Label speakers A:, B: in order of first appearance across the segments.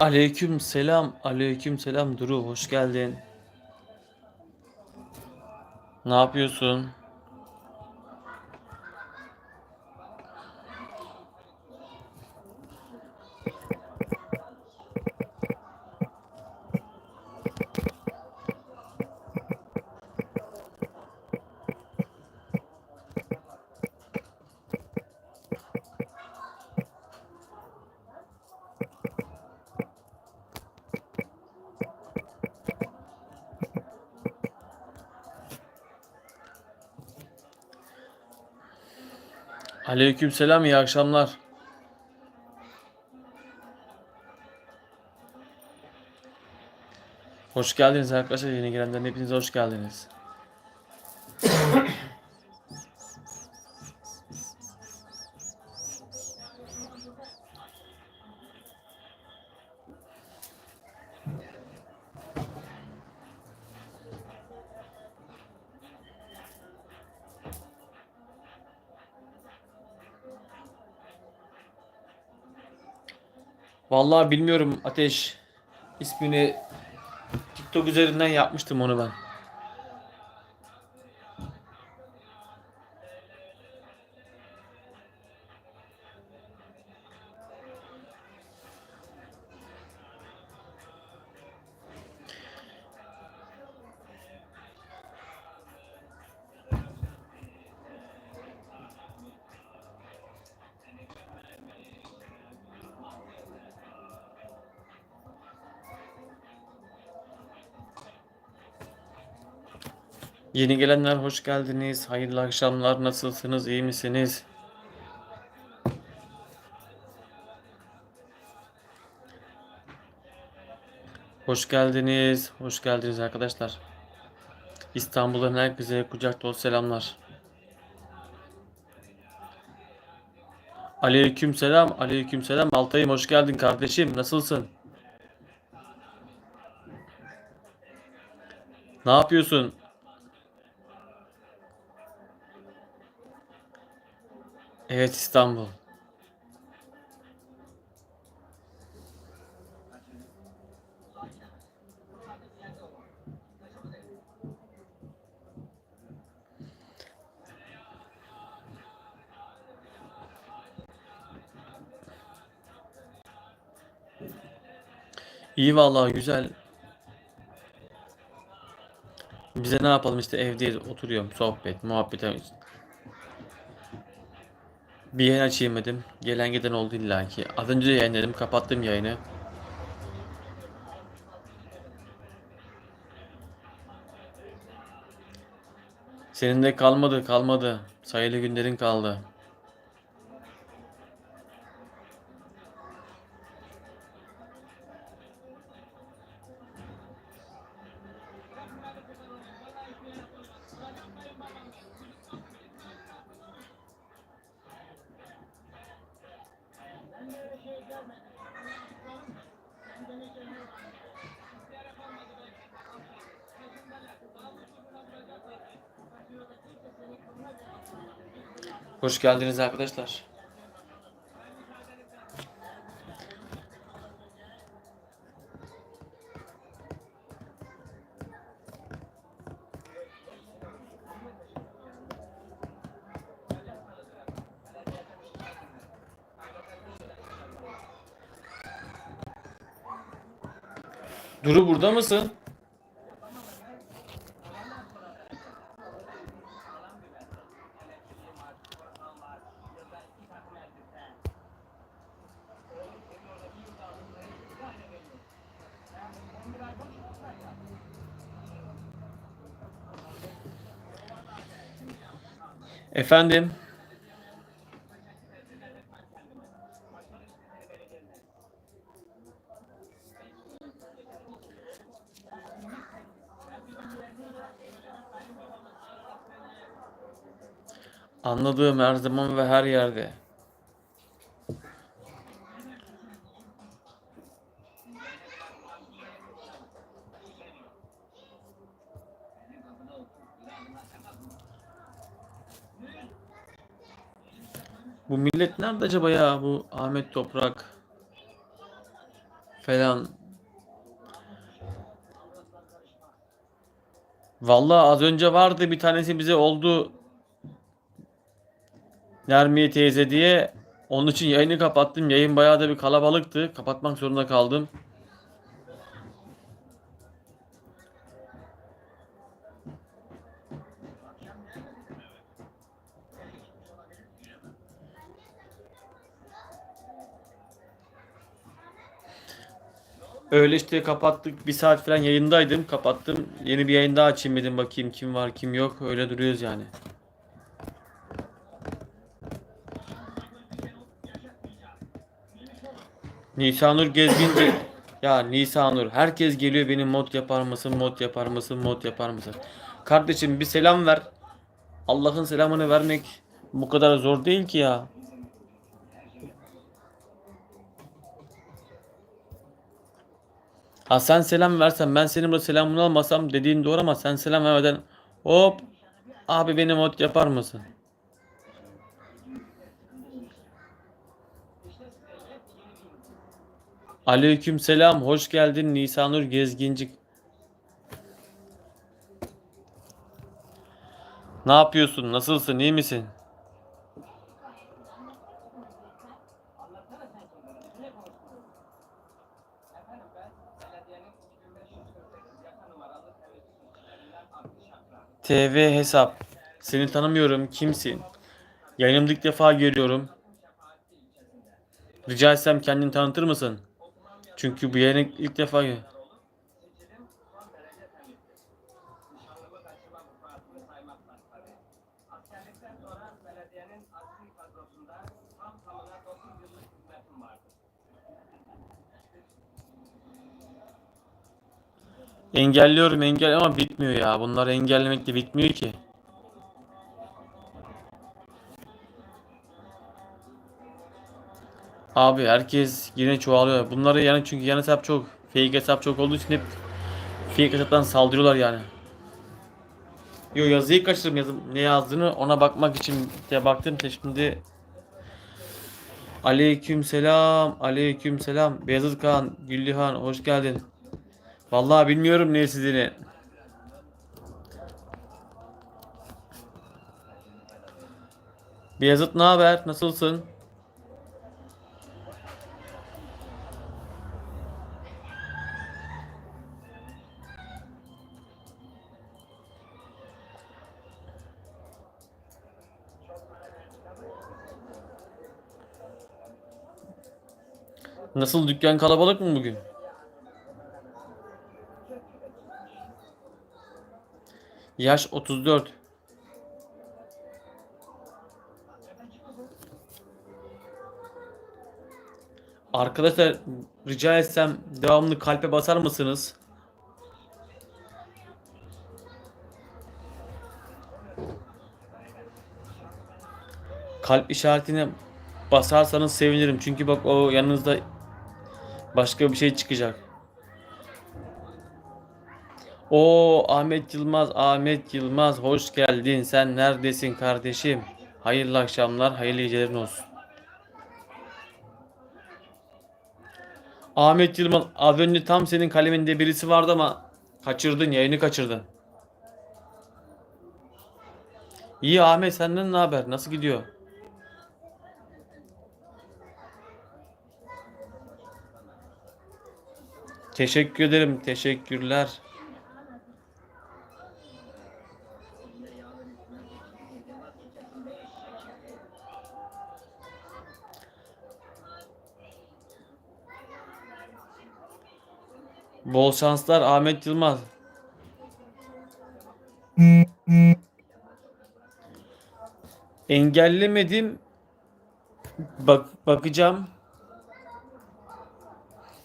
A: Aleyküm selam, aleyküm selam Duru, hoş geldin. Ne yapıyorsun? Aleyküm selam, iyi akşamlar. Hoş geldiniz arkadaşlar, yeni gelenlerin hepinize hoş geldiniz. Vallahi bilmiyorum Ateş. ismini TikTok üzerinden yapmıştım onu ben. Yeni gelenler hoş geldiniz. Hayırlı akşamlar. Nasılsınız? İyi misiniz? Hoş geldiniz. Hoş geldiniz arkadaşlar. İstanbul'dan herkese kucak dolu selamlar. Aleyküm selam. Aleyküm selam. Altay'ım hoş geldin kardeşim. Nasılsın? Ne yapıyorsun? Evet İstanbul. İyi vallahi güzel. Bize ne yapalım işte evdeyiz oturuyorum sohbet muhabbet bir yayın açayım dedim. Gelen giden oldu illaki. Az önce yayınladım. Kapattım yayını. Senin de kalmadı kalmadı. Sayılı günlerin kaldı. Hoş geldiniz arkadaşlar. Duru burada mısın? Efendim? Anladığım her zaman ve her yerde. Nerede acaba ya? Bu Ahmet Toprak falan. Vallahi az önce vardı bir tanesi bize oldu Nermiye teyze diye. Onun için yayını kapattım. Yayın bayağı da bir kalabalıktı. Kapatmak zorunda kaldım. Öyle işte kapattık. Bir saat falan yayındaydım. Kapattım. Yeni bir yayın daha açayım dedim. Bakayım kim var kim yok. Öyle duruyoruz yani. Nisanur Gezginci. Ya Nisanur herkes geliyor benim mod yapar mısın mod yapar mısın mod yapar mısın? Kardeşim bir selam ver. Allah'ın selamını vermek bu kadar zor değil ki ya. Ha sen selam versen ben senin burada selamını almasam dediğin doğru ama sen selam vermeden hop abi beni mod yapar mısın? Aleyküm selam hoş geldin Nisanur Gezgincik. Ne yapıyorsun? Nasılsın? iyi misin? TV hesap. Seni tanımıyorum. Kimsin? Yayınımda ilk defa görüyorum. Rica etsem kendini tanıtır mısın? Çünkü bu yayını ilk defa gör- Engelliyorum engel ama bitmiyor ya. Bunları engellemek de bitmiyor ki. Abi herkes yine çoğalıyor. Bunları yani çünkü yan hesap çok. Fake hesap çok olduğu için hep fake hesaptan saldırıyorlar yani. Yo yazıyı kaçırdım yazım ne yazdığını ona bakmak için de baktım da şimdi Aleyküm selam, aleyküm selam. Beyazıt Kağan, Güllühan hoş geldin. Vallahi bilmiyorum ne sizini. Beyazıt ne haber? Nasılsın? Nasıl dükkan kalabalık mı bugün? Yaş 34. Arkadaşlar rica etsem devamlı kalpe basar mısınız? Kalp işaretine basarsanız sevinirim. Çünkü bak o yanınızda başka bir şey çıkacak. O Ahmet Yılmaz, Ahmet Yılmaz hoş geldin. Sen neredesin kardeşim? Hayırlı akşamlar, hayırlı gecelerin olsun. Ahmet Yılmaz az önce tam senin kaleminde birisi vardı ama kaçırdın, yayını kaçırdın. İyi Ahmet senden ne haber? Nasıl gidiyor? Teşekkür ederim. Teşekkürler. Bol şanslar Ahmet Yılmaz. Engellemedim. Bak bakacağım.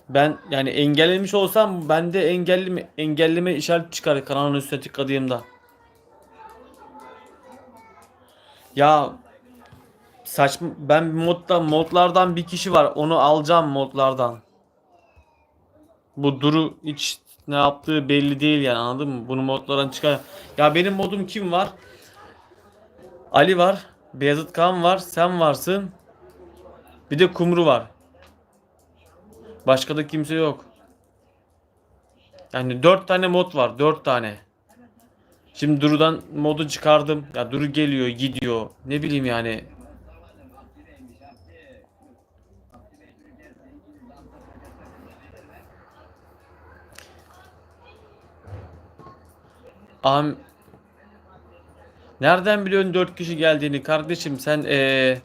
A: Ben yani engellemiş olsam bende engelleme engelleme işaret çıkar kanalın üstüne tıkladığımda. Ya saçma ben modda modlardan bir kişi var. Onu alacağım modlardan. Bu Duru hiç ne yaptığı belli değil yani anladın mı? Bunu modlardan çıkar. Ya benim modum kim var? Ali var. Beyazıt Kağan var. Sen varsın. Bir de Kumru var. Başka da kimse yok. Yani dört tane mod var. Dört tane. Şimdi Duru'dan modu çıkardım. Ya Duru geliyor, gidiyor. Ne bileyim yani. Am Nereden biliyorsun 4 kişi geldiğini kardeşim sen eee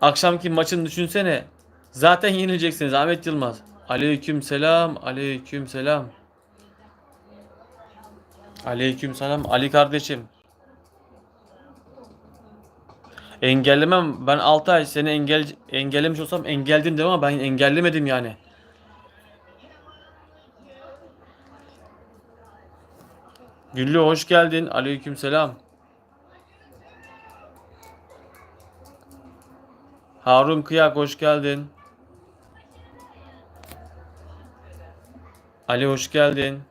A: akşamki maçını düşünsene. Zaten yenileceksiniz Ahmet Yılmaz. Aleyküm selam, aleyküm selam. Aleyküm selam Ali kardeşim. Engellemem. Ben 6 ay seni engel engellemiş olsam engelledim demem ama ben engellemedim yani. Güllü hoş geldin. Aleyküm selam. Harun Kıyak hoş geldin. Ali hoş geldin.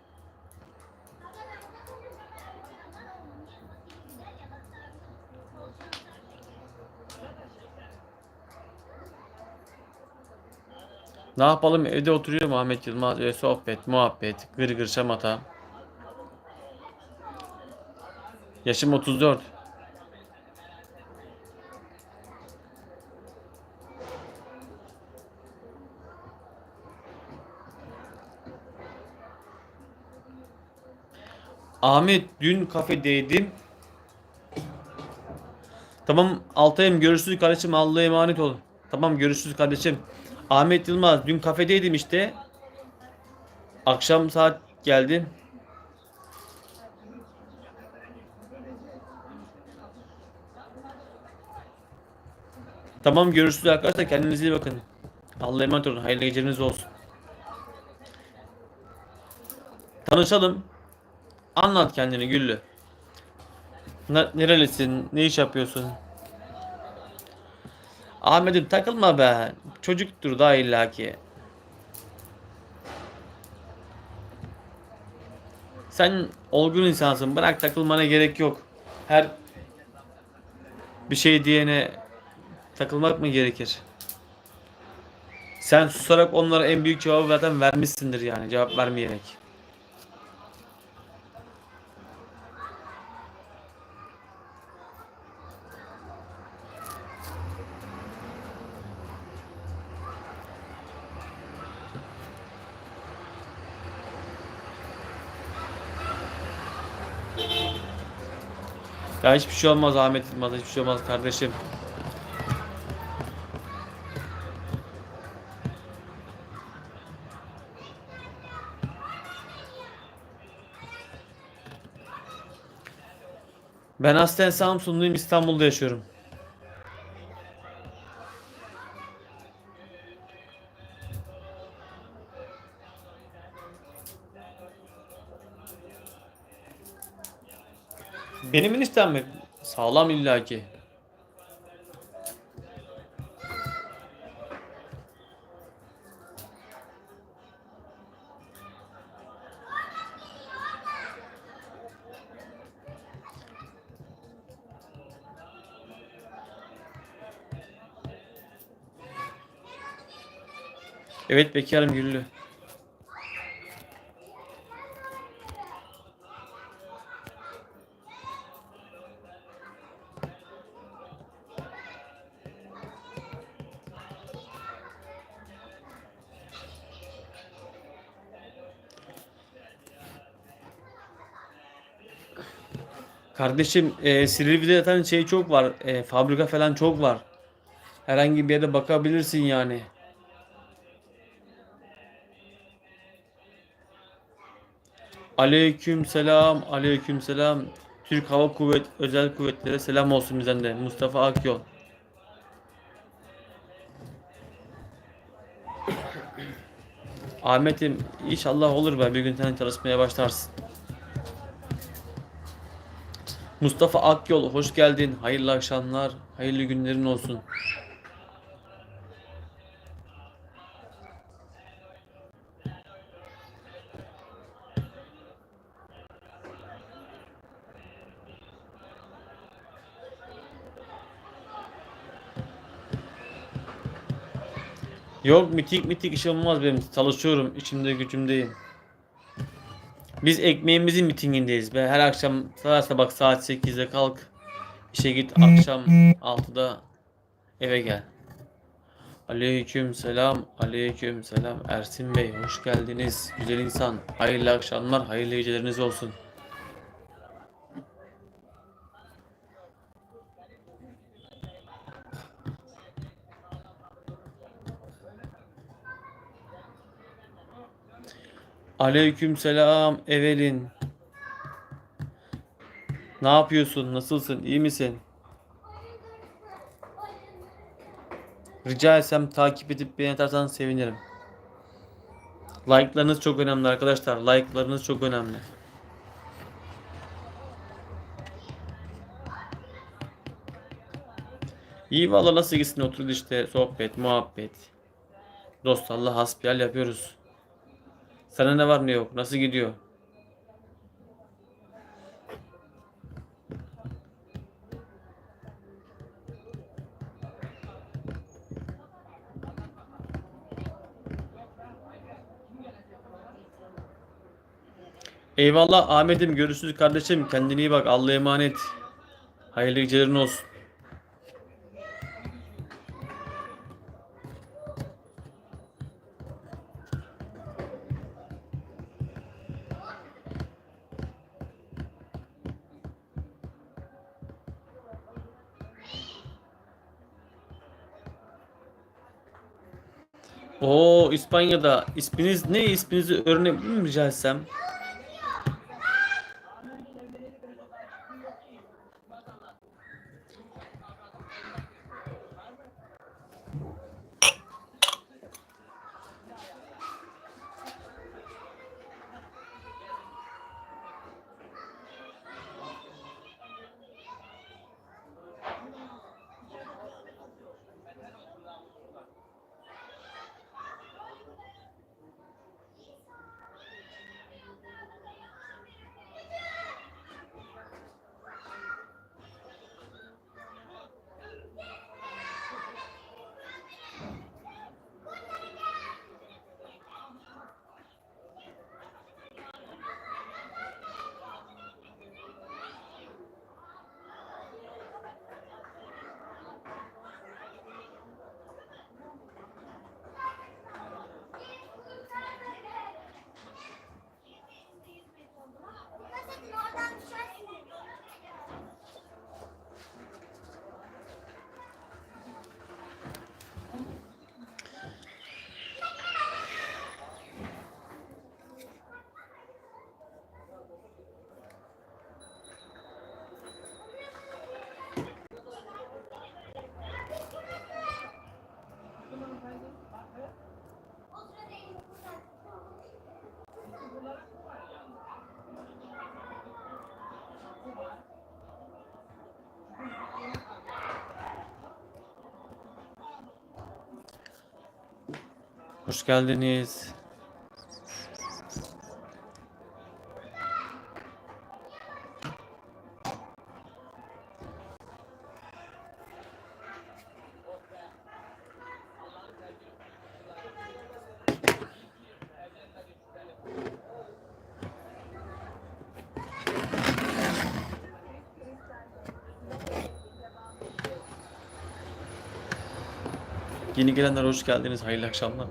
A: Ne yapalım evde oturuyor Ahmet Yılmaz öyle sohbet, muhabbet, gır gır şamata. Yaşım 34. Ahmet dün kafedeydim. Tamam Altay'ım görüşürüz kardeşim Allah'a emanet ol. Tamam görüşürüz kardeşim. Ahmet Yılmaz dün kafedeydim işte. Akşam saat geldi. Tamam görüşürüz arkadaşlar kendinize iyi bakın. Allah'a emanet olun. Hayırlı geceleriniz olsun. Tanışalım. Anlat kendini Güllü. Ne, nerelisin? Ne iş yapıyorsun? Ahmet'im takılma be. Çocuktur daha illaki. Sen olgun insansın. Bırak takılmana gerek yok. Her bir şey diyene takılmak mı gerekir? Sen susarak onlara en büyük cevabı zaten vermişsindir yani cevap vermeyerek. Ya hiçbir şey olmaz Ahmet Yılmaz hiçbir şey olmaz kardeşim. Ben aslen Samsunluyum İstanbul'da yaşıyorum. Benim eniştem mi? Sağlam illaki. Evet bekarım Güllü. Kardeşim e, Silivri'de zaten şey çok var. e, fabrika falan çok var. Herhangi bir yere bakabilirsin yani. Aleyküm selam, aleyküm selam. Türk Hava Kuvvet Özel Kuvvetlere selam olsun bizden de. Mustafa Akyol. Ahmet'im inşallah olur be bir gün sen çalışmaya başlarsın. Mustafa Akyol hoş geldin. Hayırlı akşamlar. Hayırlı günlerin olsun. Yok mitik mitik işim olmaz benim. Çalışıyorum. içimde gücümdeyim. Biz ekmeğimizin mitingindeyiz. Ve her akşam sabah sabah saat 8'de kalk. işe git. Akşam 6'da eve gel. Aleyküm selam. Aleyküm selam. Ersin Bey hoş geldiniz. Güzel insan. Hayırlı akşamlar. Hayırlı geceleriniz olsun. Aleyküm selam Evelin. Ne yapıyorsun? Nasılsın? İyi misin? Rica etsem takip edip beni atarsan sevinirim. Like'larınız çok önemli arkadaşlar. Like'larınız çok önemli. İyi valla nasıl gitsin oturdu işte sohbet, muhabbet. Dostlarla hasbihal yapıyoruz. Sana ne var ne yok? Nasıl gidiyor? Eyvallah Ahmet'im görüşürüz kardeşim. Kendine iyi bak. Allah'a emanet. Hayırlı gecelerin olsun. Oo İspanya'da isminiz ne isminizi öğrenebilir miyim rica etsem? Hoş geldiniz. Yeni gelenler hoş geldiniz. Hayırlı akşamlar.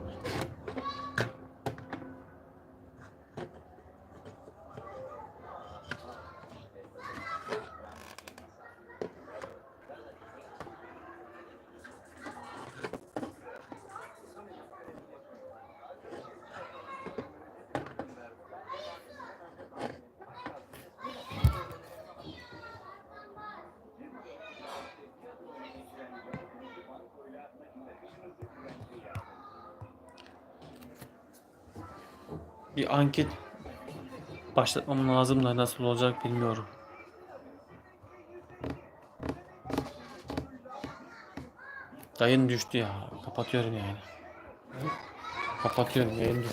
A: Bir anket başlatmam lazım da nasıl olacak bilmiyorum. Yayın düştü ya. Kapatıyorum yani. Kapatıyorum yayın düştü.